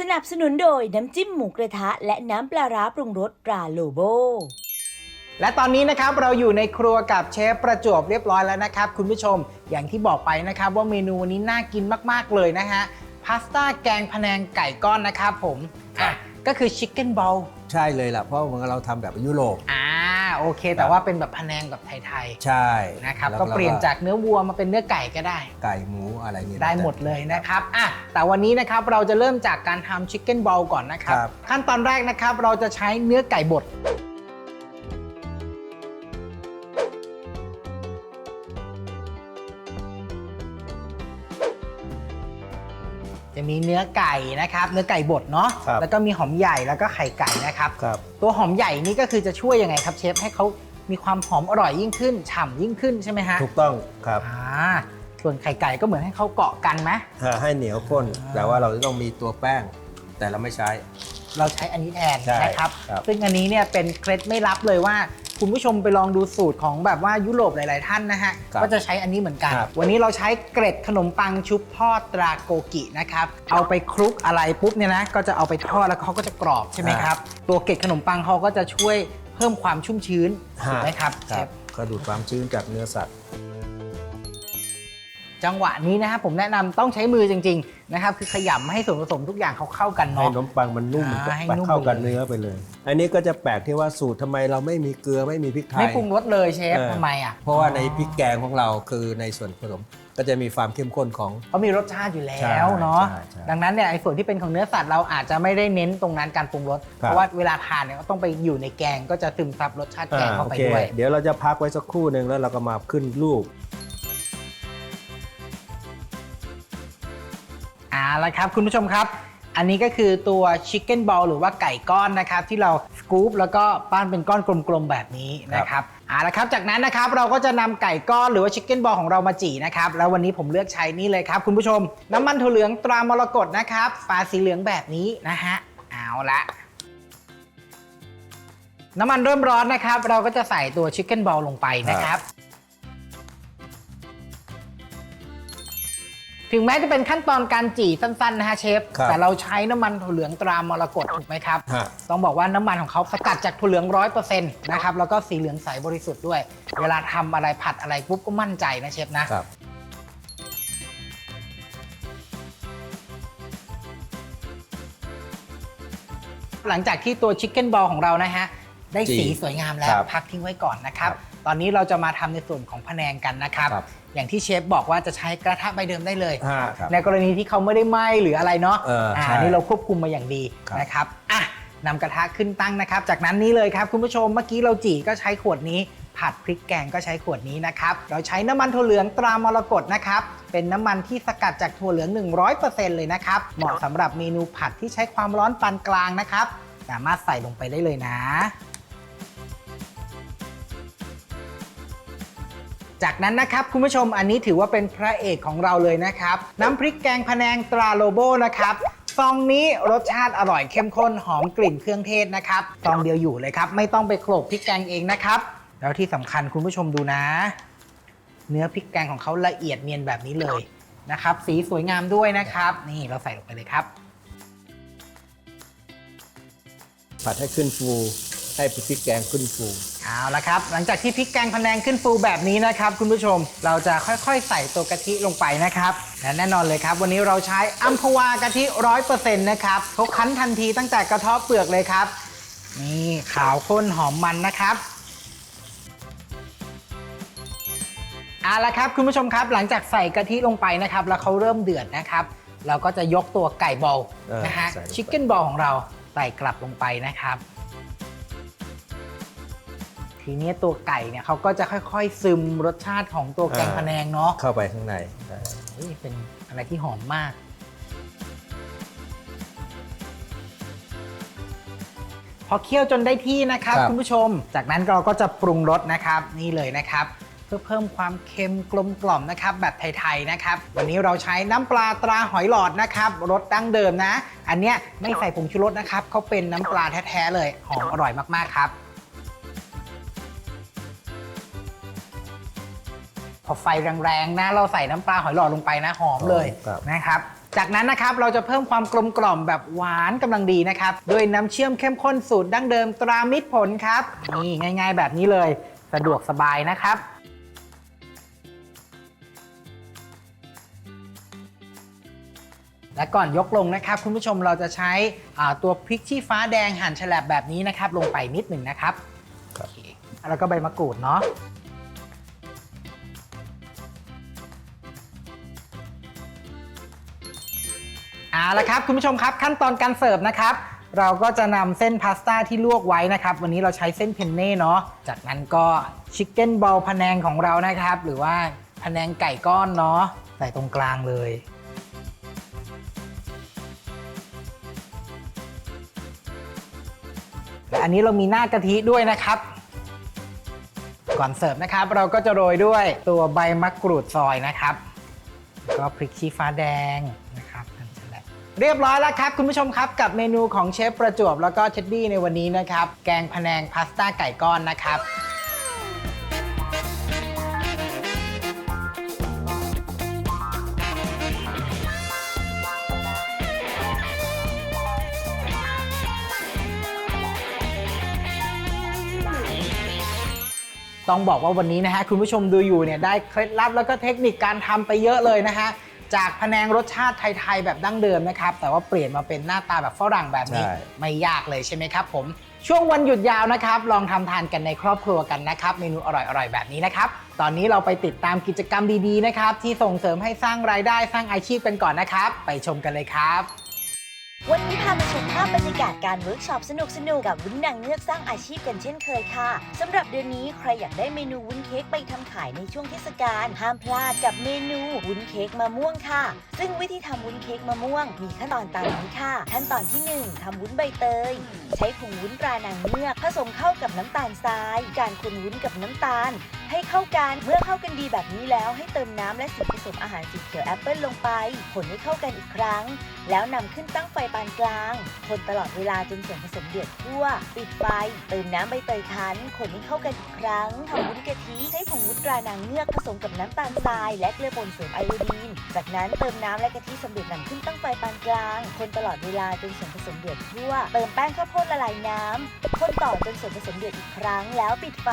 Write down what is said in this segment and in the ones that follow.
สนับสนุนโดยน้ำจิ้มหมูกระทะ และน้ำปลาร้าปรุงรสตราโลโบ และตอนนี้นะครับเราอยู่ในครัวกับเชฟประจวบเรียบร้อยแล้วนะครับ คุณผู้ชมอย่างที่บอกไปนะครับ ว่าเมนูวันนี้น่ากินมาก ๆ เลยนะฮะพาสต้าแกงพะแนงไก่ก้อนนะครับผมอะก็คือชิคเก้นบอลใช่เลยล่ะ เพราะว่าเราทำแบบยุโรป อ่า โอเค แต่ว่าเป็นแบบพะแนงแบบไทยใช่ๆนะครับแล้วก็เปลี่ยนจากเนื้อวัวมาเป็นเนื้อไก่ก็ได้ ไก่หมูอะไรนี่ได้หมดเลยนะครับอะแต่วันนี้นะครับเราจะเริ่มจากการทำชิคเก้นบอลก่อนนะครับครับขั้นตอนแรกนะครับเราจะใช้เนื้อไก่บด จะมีเนื้อไก่นะครับ เนื้อไก่บดเนาะครับแล้วก็มีหอมใหญ่แล้วก็ไข่ไก่นะครับ ครับ ตัวหอมใหญ่นี่ก็คือจะช่วยยังไงครับเชฟให้เขามีความหอมอร่อยยิ่งขึ้นฉ่ำยิ่งขึ้นใช่ไหมฮะถูกต้องครับอ่าส่วนไข่ไก่ก็เหมือนให้เขาเกาะกันไหมหาให้เหนียวข้น อ่า แต่ว่าเราจะต้องมีตัวแป้ง แต่เราไม่ใช้ เราใช้อันนี้แทนใช่นะครับ ครับ ซึ่งอันนี้เนี่ยเป็นเคล็ดไม่ลับเลยว่า คุณผู้ชมไปลองดูสูตรของแบบว่ายุโรปหลาย ๆ ท่านนะฮะ ครับก็จะใช้อันนี้เหมือนกัน ครับ วันนี้เราใช้เกร็ดขนมปังชุบทอดตราโกกินะครับ เอาไปคลุกอะไรปุ๊บเนี่ยนะ ก็จะเอาไปทอดแล้วเขาก็จะกรอบใช่ไหมครับ ตัวเกร็ดขนมปังเขาก็จะช่วยเพิ่มความชุ่มชื้นถูกไหมครับเชครับฟก็ดูดความชื้นจากเนื้อสัตว์ จังหวะนี้นะครับผมแนะนำต้องใช้มือจริงๆนะครับคือขยำให้ส่วนผสมทุกอย่างเขาเข้ากันให้เนาะ ขนมปังมันนุ่มอ่าให้ไปนุ่ม เข้ากันไปเลยเนื้อไปเลย อันนี้ก็จะแปลกที่ว่าสูตรทำไมเราไม่มีเกลือไม่มีพริกไทยไม่ปรุงรสเลยเชฟเออ ทำไมอะเพราะว่าในพริกแกงของเราคือในส่วนผสมก็จะมีความเข้มข้นของ เขามีรสชาติอยู่แล้ใช่วเนาะใช่ใช่ดังนั้นเนี่ยไอ้ส่วนที่เป็นของเนื้อสัตว์เราอาจจะไม่ได้เน้นตรงนั้นการปรุงรสครับ เพราะว่าเวลาทานเนี่ยก็ต้องไปอยู่ในแกงก็จะซึมซับรสชาติแกงอ่าเข้าโอไปเคด้วย เดี๋ยวเราจะพักไว้สักครู่หนึ่งแล้วเราก็มาขึ้นรูป เอาละครับคุณผู้ชมครับ อันนี้ก็คือตัวชิคเก้นบอลหรือว่าไก่ก้อนนะครับ ที่เราสกู๊ปแล้วก็ปั้นเป็นก้อนกลมๆแบบนี้นะครับเอาละครับ จากนั้นนะครับเราก็จะนำไก่ก้อนหรือว่าชิคเก้นบอลของเรามาจี่นะครับ แล้ววันนี้ผมเลือกใช้นี่เลยครับ คุณผู้ชม น้ำมันถั่วเหลืองตรามรกตนะครับฝาสีเหลืองแบบนี้นะฮะเอาละน้ำมันเริ่มร้อนนะครับ เราก็จะใส่ตัวชิคเก้นบอลลงไปนะครับ ถึงแม้จะเป็นขั้นตอนการจี่สั้นๆนะฮะเชฟ ครับแต่เราใช้น้ำมันถั่วเหลืองตรามรกตถูกไหมครับ ฮะ ต้องบอกว่าน้ำมันของเขาสกัดจากถั่วเหลืองร้อยเปอร์เซ็นต์นะครับ แล้วก็สีเหลืองใสบริสุทธิ์ด้วย เวลาทำอะไรผัดอะไรปุ๊บก็มั่นใจนะเชฟนะ ครับ หลังจากที่ตัวชิคเก้นบอลของเรานะฮะ ได้สีจี่สวยงามแล้วครับพักทิ้งไว้ก่อนนะครับ ครับ ตอนนี้เราจะมาทำในส่วนของพะแนงกันนะครับครับ อย่างที่เชฟบอกว่าจะใช้กระทะใบเดิมได้เลยฮะครับในกรณีที่เขาไม่ได้ไหม้หรืออะไรเนาะเออใช่นนี้เราควบคุมมาอย่างดีครับนะครับอะนำกระทะขึ้นตั้งนะครับ จากนั้นนี้เลยครับคุณผู้ชมเมื่อกี้เราจี่ก็ใช้ขวดนี้ผัดพริกแกงก็ใช้ขวดนี้นะครับ เราใช้น้ำมันถั่วเหลืองตรามรกตนะครับ เป็นน้ำมันที่สกัดจากถั่วเหลือง 100%เลยนะครับ เหมาะสำหรับเมนูผัดที่ใช้ความร้อนปานกลางนะครับ สามารถใส่ลงไปได้เลยนะ จากนั้นนะครับคุณผู้ชมอันนี้ถือว่าเป็นพระเอกของเราเลยนะครับ น้ำพริกแกงพะแนงตราโลโบนะครับซองนี้รสชาติอร่อยเข้มข้นหอมกลิ่นเครื่องเทศนะครับซองเดียวอยู่เลยครับ ไม่ต้องไปโขลกพริกแกงเองนะครับ แล้วที่สำคัญคุณผู้ชมดูนะ เนื้อพริกแกงของเขาละเอียดเนียนแบบนี้เลยนะครับ สีสวยงามด้วยนะครับ นี่เราใส่ลงไปเลยครับ ผัดให้ขึ้นฟู ให้พริกแกงขึ้นฟูเอาละครับ หลังจากที่พริกแกงพะแนงขึ้นฟูแบบนี้นะครับ คุณผู้ชมเราจะค่อยๆ ใส่ตัวกะทิลงไปนะครับและแน่นอนเลยครับ วันนี้เราใช้อัมพวากะทิร้อยเปอร์เซ็นต์นะครับเขาคั้นทันทีตั้งแต่กระเทาะเปลือกเลยครับ นี่ขาวข้นหอมมันนะครับเอาละครับคุณผู้ชมครับ หลังจากใส่กะทิลงไปนะครับ แล้วเขาเริ่มเดือดนะครับ เราก็จะยกตัวไก่บอลเออนะฮะใส่ลงไปชิคเก้นบอลของเราใส่กลับลงไปนะครับ ทีนี้ตัวไก่เนี่ยเขาก็จะค่อยๆ ซึมรสชาติของตัวแกงอ่าพะแนงเนาะเข้าไปข้างในได้เฮ้ยเป็นอะไรที่หอมมาก พอเคี่ยวจนได้ที่นะครับครับ คุณผู้ชม จากนั้นเราก็จะปรุงรสนะครับนี่เลยนะครับ เพื่อเพิ่มความเค็มกลมกล่อมนะครับ แบบไทยๆนะครับ วันนี้เราใช้น้ำปลาตราหอยหลอดนะครับรสดั้งเดิมนะ อันเนี้ยไม่ใส่ผงชูรสนะครับเขาเป็นน้ำปลาแท้ๆเลยหอมอร่อยมากๆครับ อไฟแรงๆนะเราใส่น้ำปลาหอยหลอดลงไปนะหอมเลยครับ นะครับ จากนั้นนะครับเราจะเพิ่มความกลมกล่อมแบบหวานกำลังดีนะครับด้วยน้ำเชื่อมเข้มข้นสูตรดั้งเดิมตรามิตรผลครับนี่ง่ายๆ แบบนี้เลยสะดวกสบายนะครับ และก่อนยกลงนะครับ คุณผู้ชมเราจะใช้อ่าตัวพริกชี้ฟ้าแดงหั่นฉลบแบบนี้นะครับ ลงไปนิดหนึ่งนะครับครับโอเคแล้วก็ใบมะกรูดเนาะ เอาละครับคุณผู้ชมครับขั้นตอนการเสิร์ฟนะครับ เราก็จะนำเส้นพาสต้าที่ลวกไว้นะครับ วันนี้เราใช้เส้นเพนเน่เนาะจากนั้นก็ชิคเก้นบอลพะแนงของเรานะครับ หรือว่าพะแนงไก่ก้อนเนาะใส่ตรงกลางเลยและอันนี้เรามีหน้ากะทิด้วยนะครับ ก่อนเสิร์ฟนะครับ เราก็จะโรยด้วยตัวใบมะกรูดซอยนะครับแล้วก็พริกชี้ฟ้าแดง เรียบร้อยแล้วครับคุณผู้ชมครับกับเมนูของเชฟประจวบแล้วก็เท็ดดี้ในวันนี้นะครับ แกงพะแนงพาสต้าไก่ก้อนนะครับ ต้องบอกว่าวันนี้นะฮะคุณผู้ชมดูอยู่เนี่ยได้เคล็ดลับแล้วก็เทคนิคการทำไปเยอะเลยนะฮะ จากพะแนงรสชาติไทย ๆ แบบดั้งเดิมนะครับ แต่ว่าเปลี่ยนมาเป็นหน้าตาแบบฝรั่งแบบนี้ ใช่ ไม่ยากเลยใช่ไหมครับผม ช่วงวันหยุดยาวนะครับ ลองทำทานกันในครอบครัวกันนะครับ เมนูอร่อยๆ แบบนี้นะครับ ตอนนี้เราไปติดตามกิจกรรมดีๆ นะครับ ที่ส่งเสริมให้สร้างรายได้สร้างอาชีพกันก่อนนะครับ ไปชมกันเลยครับ วันนี้พามาชมภาพบรรยากาศการเวิร์กช็อปสนุกๆกับวุ้นนางเงือกสร้างอาชีพกันเช่นเคยค่ะสำหรับเดือนนี้ใครอยากได้เมนูวุ้นเค้กไปทำขายในช่วงเทศกาลห้ามพลาดกับเมนูวุ้นเค้กมะม่วงค่ะ ซึ่งวิธีทำวุ้นเค้กมะม่วง มีขั้นตอนตามนี้ค่ะ ขั้นตอนที่ 1ทำวุ้นใบเตย ใช้ผงวุ้นตรานางเงือกผสมเข้ากับน้ำตาลทราย การคนวุ้นกับน้ำตาล ให้เข้ากัน เมื่อเข้ากันดีแบบนี้แล้วให้เติมน้ำและสีผสมอาหารสีเขียวแอปเปิลลงไปคนให้เข้ากันอีกครั้ง แล้วนำขึ้นตั้งไฟปานกลาง คนตลอดเวลาจนส่วนผสมเดือดทั่ว ปิดไฟ เติมน้ำใบเตยคั้นคนให้เข้ากันอีกครั้งทำวุ้นกะทิใช้ผงวุ้นตรานางเงือกผสมกับน้ำตาลทราย และเกลือป่นเสริมไอโอดีน จากนั้นเติมน้ำและกะทิสำเร็จนำขึ้นตั้งไฟปานกลาง คนตลอดเวลาจนส่วนผสมเดือดทั่ว เติมแป้งข้าวโพดละลายน้ำคนต่อจนส่วนผสมเดือดอีกครั้ง แล้วปิดไฟ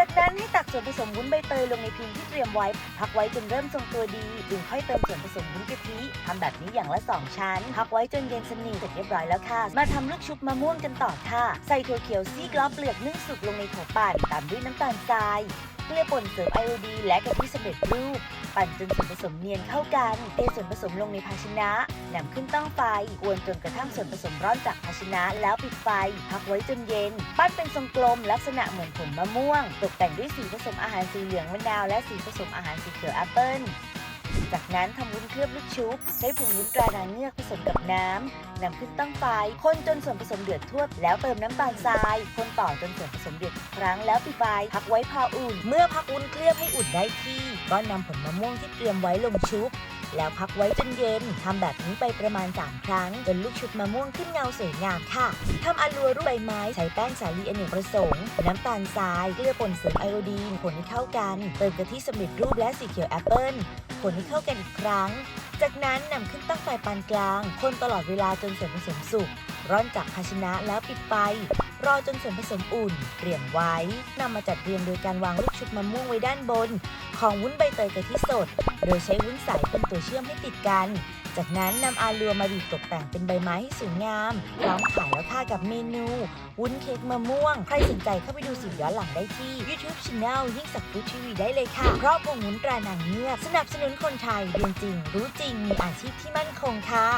จากนั้นให้ตักส่วนผสมวุ้นใบเตยลงในพิมพ์ที่เตรียมไว้ พักไว้จนเริ่มทรงตัวดีจึงค่อยเติมส่วนผสมวุ้นกะทิทำแบบนี้อย่างละ 2 ชั้น พักไว้จนเย็นสนิทเสร็จเรียบร้อยแล้วค่ะ มาทำลูกชุบมะม่วงกันต่อค่ะ ใส่ถั่วเขียวซีกล้อเปลือกนึ่งสุกลงในโถปั่นตามด้วยน้ำตาลทรายเกลือป่นเสริมไอโอดี และกะทิสำเร็จรูป ปั่นจนส่วนผสมเนียนเข้ากันเทส่วนผสมลงในภาชนะนำขึ้นตั้งไฟกวนจนกระทั่งส่วนผสมร้อนจากภาชนะ แล้วปิดไฟ พักไว้จนเย็น ปั้นเป็นทรงกลมลักษณะเหมือนผลมะม่วง ตกแต่งด้วยสีผสมอาหารสีเหลืองมะนาวและสีผสมอาหารสีเขียวแอปเปิ้ล จากนั้นทำวุ้นเคลือบลูกชุบ ใช้ผงวุ้นตรานางเงือกผสมกับน้ำนำขึ้นตั้งไฟคนจนส่วนผสมเดือดทั่ว แล้วเติมน้ำตาลทราย คนต่อจนส่วนผสมเดือดอีกครั้งแล้วปิดไฟพักไว้พออุ่น เมื่อพักวุ้นเคลือบให้อุ่นได้ที่ ก็นำผลมะม่วงที่เตรียมไว้ลงชุบ แล้วพักไว้จนเย็นทำแบบนี้ไปประมาณ 3 ครั้งจนลูกชุบมะม่วงขึ้นเงาสวยงามค่ะทำอลัวรูปใบไม้ใช้แป้งสาลีอเนกประสงค์ น้ำตาลทรายเกลือป่นเสริมไอโอดีนคนให้เข้ากัน เติมกะทิสำเร็จรูปและสีเขียวแอปเปิ้ลคนให้เข้ากันอีกครั้ง จากนั้นนำขึ้นตั้งไฟปานกลาง คนตลอดเวลาจนส่วนผสมสุก ร่อนจากภาชนะแล้วปิดไฟ รอจนส่วนผสมอุ่นเตรียมไว้นำมาจัดเรียงโดยการวางลูกชุบมะม่วงไว้ด้านบน ของวุ้นใบเตยกะทิสด โดยใช้วุ้นใสเป็นตัวเชื่อมให้ติดกัน จากนั้นนำอาลัวมาบีบตกแต่งเป็นใบไม้ให้สวยงามพร้อมขายแล้วค่ะกับเมนู วุ้นเค้กมะม่วง ใครสนใจเข้าไปดูสื่อย้อนหลังได้ที่ YouTube Channel ยิ่งสักฟู้ดทีวีได้เลยค่ะเพราะผงวุ้นตรานางเงือกสนับสนุนคนไทยเรียนจริง รู้จริงมีอาชีพที่มั่นคงค่ะ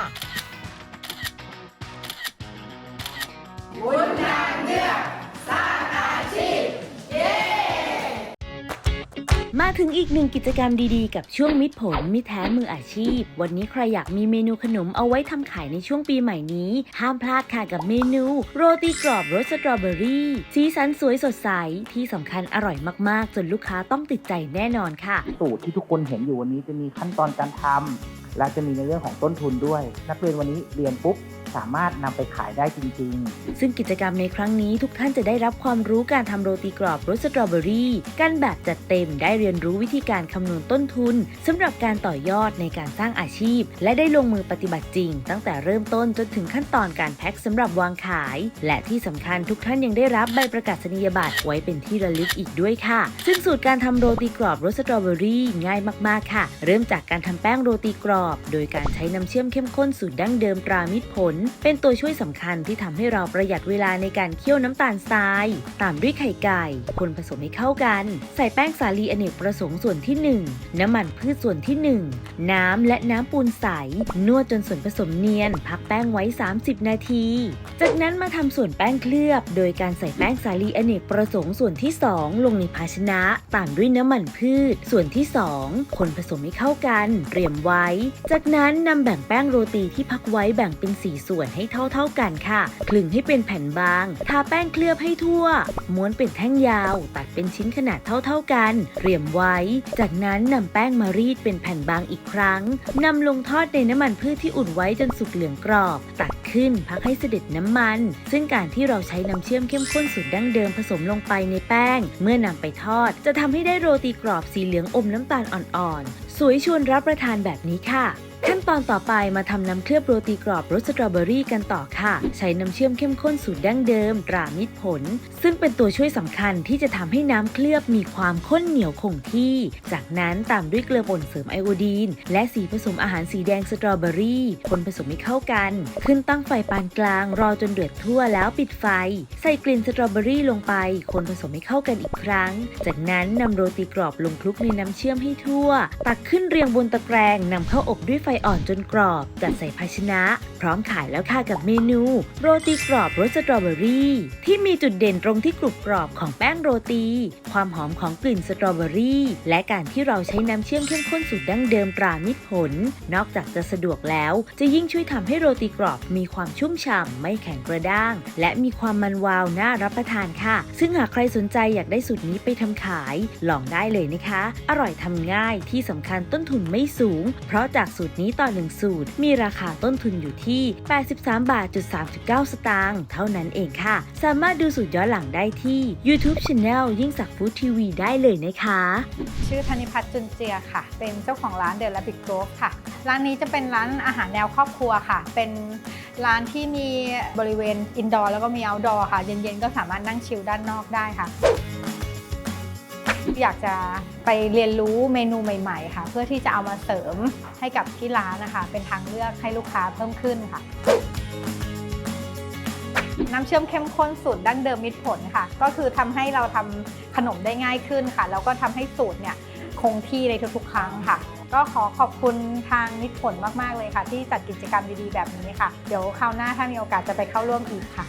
มาถึงอีกหนึ่งกิจกรรมดีๆ กับช่วงมิตรผลมิตรแท้มืออาชีพ วันนี้ใครอยากมีเมนูขนมเอาไว้ทำขายในช่วงปีใหม่นี้ ห้ามพลาดค่ะกับเมนู โรตีกรอบรสสตรอเบอรี่สีสันสวยสดใส ที่สำคัญอร่อยมากๆ จนลูกค้าต้องติดใจแน่นอนค่ะ สูตรที่ทุกคนเห็นอยู่วันนี้จะมีขั้นตอนการทำและจะมีในเรื่องของต้นทุนด้วย นักเรียนวันนี้เรียนปุ๊บ สามารถนำไปขายได้จริง ๆ ซึ่งกิจกรรมในครั้งนี้ทุกท่านจะได้รับความรู้การทำโรตีกรอบรสสตรอเบอรี่กันแบบจัดเต็มได้เรียนรู้วิธีการคำนวณต้นทุนสำหรับการต่อยอดในการสร้างอาชีพ และได้ลงมือปฏิบัติจริง ตั้งแต่เริ่มต้นจนถึงขั้นตอนการแพ็คสำหรับวางขาย และที่สำคัญทุกท่านยังได้รับใบประกาศนียบัตรไว้เป็นที่ระลึกอีกด้วยค่ะ ซึ่งสูตรการทำโรตีกรอบรสสตรอเบอรี่ง่ายมากๆค่ะ เริ่มจากการทำแป้งโรตีกรอบ โดยการใช้น้ำเชื่อมเข้มข้นสูตรดั้งเดิมตรามิตรผลเป็นตัวช่วยสำคัญที่ทำให้เราประหยัดเวลาในการเคี่ยวน้ำตาลทราย ตามด้วยไข่ไก่คนผสมให้เข้ากัน ใส่แป้งสาลีอเนกประสงค์ส่วนที่ 1 น้ำมันพืชส่วนที่ 1 น้ำและน้ำปูนใส นวดจนส่วนผสมเนียน พักแป้งไว้ 30 นาที จากนั้นมาทำส่วนแป้งเคลือบ โดยการใส่แป้งสาลีอเนกประสงค์ส่วนที่ 2 ลงในภาชนะ ตามด้วยน้ำมันพืช ส่วนที่ 2 คนผสมให้เข้ากัน เตรียมไว้ จากนั้นนำแบ่งแป้งโรตีที่พักไว้แบ่งเป็น4ส่วน่วนให้เท่าๆกันค่ะ คลึงให้เป็นแผ่นบาง ทาแป้งเคลือบให้ทั่ว ม้วนเป็นแท่งยาว ตัดเป็นชิ้นขนาดเท่าๆกันเตรียมไว้ จากนั้นนำแป้งมารีดเป็นแผ่นบางอีกครั้งนำลงทอดในน้ำมันพืชที่อุ่นไว้จนสุกเหลืองกรอบ ตักขึ้นพักให้เสด็จน้ำมัน ซึ่งการที่เราใช้น้ำเชื่อมเข้มข้นสูตรดั้งเดิมผสมลงไปในแป้ง เมื่อนำไปทอด จะทำให้ได้โรตีกรอบสีเหลืองอมน้ำตาลอ่อนๆ สวยชวนรับประทานแบบนี้ค่ะ ขั้นตอนต่อไปมาทำน้ำเคลือบโรตีกรอบรสสตรอเบอรี่กันต่อค่ะ ใช้น้ำเชื่อมเข้มข้นสูตรดั้งเดิม ตรามิตรผล ซึ่งเป็นตัวช่วยสำคัญที่จะทำให้น้ำเคลือบมีความข้นเหนียวคงที่ จากนั้นตามด้วยเกลือป่นเสริมไอโอดีน และสีผสมอาหารสีแดงสตรอเบอรี่ คนผสมให้เข้ากัน ขึ้นตั้งไฟปานกลาง รอจนเดือดทั่วแล้วปิดไฟ ใส่กลิ่นสตรอเบอรี่ลงไป คนผสมให้เข้ากันอีกครั้ง จากนั้นนำโรตีกรอบลงคลุกในน้ำเชื่อมให้ทั่ว ตักขึ้นเรียงบนตะแกรงนำเข้าอบด้วยไฟอ่อนจนกรอบจัดใส่ภาชนะ พร้อมขายแล้วค่ะกับเมนู โรตีกรอบรสสตรอเบอรี่ ที่มีจุดเด่นตรงที่กรุบกรอบของแป้งโรตี ความหอมของกลิ่นสตรอเบอรี่ และการที่เราใช้น้ำเชื่อมเข้มข้นสูตรดั้งเดิมตรามิตรผล นอกจากจะสะดวกแล้ว จะยิ่งช่วยทำให้โรตีกรอบมีความชุ่มฉ่ำไม่แข็งกระด้าง และมีความมันวาวน่ารับประทานค่ะ ซึ่งหากใครสนใจอยากได้สูตรนี้ไปทำขาย ลองได้เลยนะคะ อร่อยทำง่ายที่สำคัญต้นทุนไม่สูง เพราะจากสูตรนี้ต่อหนึ่งสูตร มีราคาต้นทุนอยู่ที่ 83 บาทจุด39 สตางค์เท่านั้นเองค่ะ สามารถดูสูตรย้อนหลังได้ที่ YouTube Channel ยิ่งสักฟู้ดทีวีได้เลยนะคะ ชื่อธนิพัฒน์จุนเจียค่ะ เป็นเจ้าของร้านเดล a บิ g โก v e ค่ะ ร้านนี้จะเป็นร้านอาหารแนวครอบครัวค่ะ เป็นร้านที่มีบริเวณอินดอร์แล้วก็มีเอาท์ดอร์ค่ะ เย็นๆก็สามารถนั่งชิลด้านนอกได้ค่ะ อยากจะไปเรียนรู้เมนูใหม่ ๆ ค่ะ เพื่อที่จะเอามาเสริมให้กับที่ร้านนะคะ เป็นทางเลือกให้ลูกค้าเพิ่มขึ้นค่ะ น้ำเชื่อมเข้มข้นสูตรดั้งเดิมมิตรผลค่ะ ก็คือทำให้เราทำขนมได้ง่ายขึ้นค่ะ แล้วก็ทำให้สูตรเนี่ยคงที่ในทุกๆ ครั้งค่ะ ก็ขอขอบคุณทางมิตรผลมากๆเลยค่ะ ที่จัดกิจกรรมดีๆแบบนี้ค่ะ เดี๋ยวคราวหน้าถ้ามีโอกาสจะไปเข้าร่วมอีกค่ะ